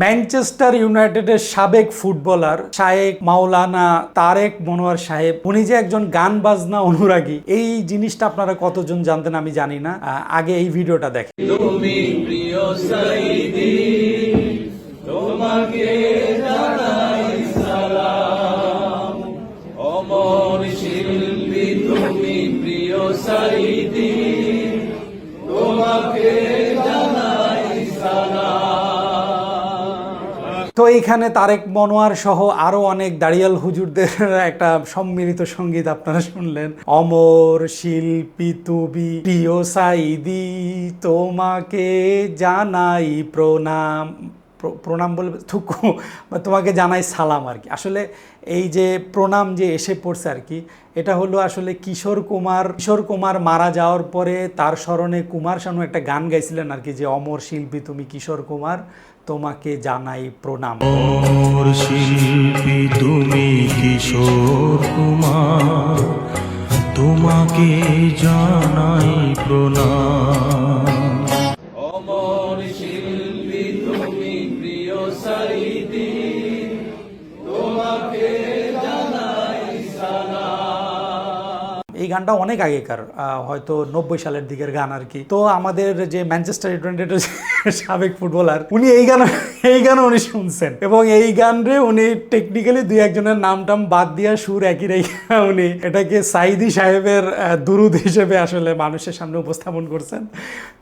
Manchester ইউনাইটেডের সাবেক footballer শায়েক মাওলানা তারেক মনোয়ার সাহেব, উনি যে একজন গান বাজনা অনুরাগী, এই জিনিসটা আপনারা কতজন জানতেন আমি জানি না। আগে এই ভিডিওটা দেখেন। প্রিয় সাইদি। তো এইখানে তারেক মনোয়ার সহ আরও অনেক দাড়িয়াল হুজুরদের একটা সম্মিলিত সংগীত আপনারা শুনলেন। অমর শিল্পী তুবি, প্রিয় সাইদি তোমাকে জানাই প্রণাম। প্র- প্রণাম বলে থুকু, বা তোমাকে জানাই সালাম আর কি। আসলে এই যে প্রণাম যে এসে পড়ছে আর কি, এটা হলো আসলে কিশোর কুমার কিশোর কুমার মারা যাওয়ার পরে তার স্মরণে কুমার শানু একটা গান গাইছিলেন আর কি যে, অমর শিল্পী তুমি কিশোর কুমার, তোমাকে জানাই প্রণাম। মোর শিল্পী তুমি কিশোর কুমার, তোমাকে জানাই প্রণাম। এই গানটা অনেক আগেকার হয়তো নব্বই সালের দিকের গান আর কি। তো আমাদের যে ম্যানচেস্টার ইউনাইটেডের সাবেক ফুটবলার, উনি এই গান এই গান উনি শুনছেন। এবং এই গান রে উনি টেকনিক্যালি দুই একজনের নাম টাম বাদ দিয়া সুর একই রেখে উনি এটাকে সাইদি সাহেবের দুরুদ হিসেবে আসলে মানুষের সামনে উপস্থাপন করছেন।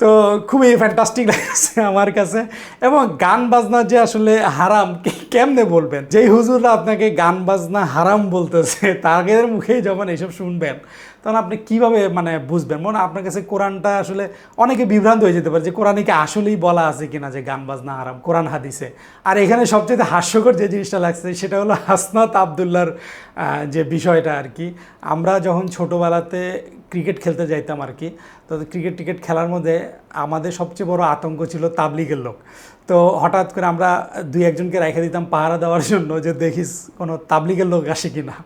তো খুবই ফ্যান্টাস্টিক লাগছে আমার কাছে। এবং গান বাজনা যে আসলে হারাম কেমনে বলবেন? যেই হুজুররা আপনাকে গান বাজনা হারাম বলতেছে, তাদের মুখেই যখন এইসব শুনবেন, তখন আপনি কীভাবে মানে বুঝবেন? মনে আপনার কাছে কোরআনটা আসলে অনেকে বিভ্রান্ত হয়ে যেতে পারে যে কোরআনে কি আসলেই বলা আছে কিনা যে গান বাজনা আরাম কোরআন হাদিসে। আর এখানে সবচেয়ে হাস্যকর যে জিনিসটা লাগছে, সেটা হলো হাসনাত আবদুল্লার যে বিষয়টা আর কি। আমরা যখন ছোটোবেলাতে ক্রিকেট খেলতে যাইতাম আর কি তো ক্রিকেট টিকেট খেলার মধ্যে আমাদের সবচেয়ে বড় আতঙ্ক ছিল তাবলিগের লোক। তো হঠাৎ করে আমরা দুই একজনকে রেখে দিতাম পাহারা দেওয়ার জন্য যে দেখিস কোনো তাবলিগের লোক আসে কি না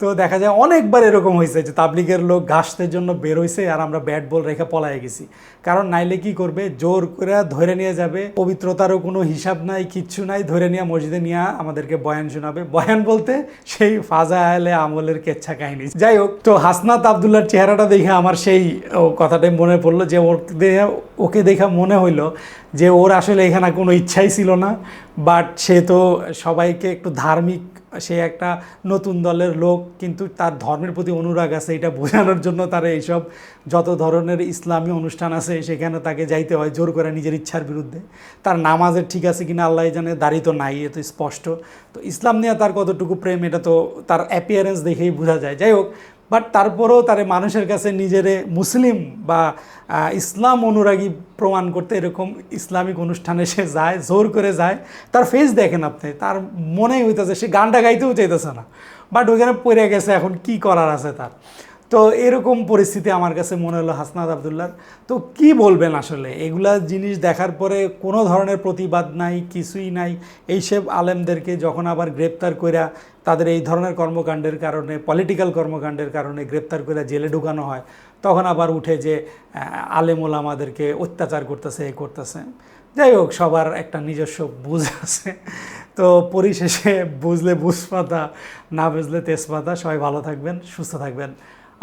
তো দেখা যায় অনেকবার এরকম হয়েছে যে তাবলিগের লোক ঘাসতের জন্য বের হয়েছে আর আমরা ব্যাট বল রেখে পলায় গেছি। কারণ নাইলে কি করবে? জোর করে ধরে নিয়ে যাবে। পবিত্রতারও কোনো হিসাব নাই কিচ্ছু নাই। ধরে নিয়ে মসজিদে নিয়ে আমাদেরকে বয়ান শোনাবে। বয়ান বলতে সেই ফাজা আলে আমলের কেচ্ছা কাহিনী। যাই হোক তো হাসনাত আবদুল্লার চেহারাটা দেখে আমার সেই ও, কথাটাই মনে পড়ল যে ওর ওকে দেখা মনে হইল যে ওর আসলে এখানে কোনো ইচ্ছাই ছিল না বাট সে তো সবাইকে একটু ধার্মিক সে একটা নতুন দলের লোক, কিন্তু তার ধর্মের প্রতি অনুরাগ আছে, এটা বোঝানোর জন্য তারা এইসব যত ধরনের ইসলামী অনুষ্ঠান আছে, সেখানে তাকে যাইতে হয় জোর করে নিজের ইচ্ছার বিরুদ্ধে। তার নামাজের ঠিক আছে কিনা আল্লাহ জানে দাড়ি তো নাই, এ তো স্পষ্ট। তো ইসলাম নিয়ে তার কতটুকু প্রেম, এটা তো তার অ্যাপিয়ারেন্স দেখেই বোঝা যায়। যাই হোক বাট তারপরেও তার মানুষের কাছে নিজেরে মুসলিম বা ইসলাম অনুরাগী প্রমাণ করতে এরকম ইসলামিক অনুষ্ঠানে সে যায়, জোর করে যায়, তার ফেস দেখেন আপনি, তার মনেই হইতেছে, সে গানটা গাইতেও চাইতেছে না। বাট ওইখানে পড়ে গেছে, এখন কি করার আছে তার? তো এরকম পরিস্থিতি আমার কাছে মনে হলো হাসনাত আবদুল্লার। তো কি বলবেন আসলে? এগুলা জিনিস দেখার পরে কোনো ধরনের প্রতিবাদ নাই কিছুই নাই। এইসব আলেমদেরকে যখন আবার গ্রেপ্তার কইরা তাদের এই ধরনের কর্মকাণ্ডের কারণে পলিটিক্যাল কর্মকাণ্ডের কারণে গ্রেপ্তার করে জেলে ঢুকানো হয় তখন আবার উঠে যে আহ, আলেম ওলামাদেরকে অত্যাচার করতেছে এ করতেছে। যাই হোক সবার একটা নিজস্ব বুঝ আছে। তো পরিশেষে বুঝলে বুঝপাতা না বুঝলে তেজপাতা। সবাই ভালো থাকবেন সুস্থ থাকবেন।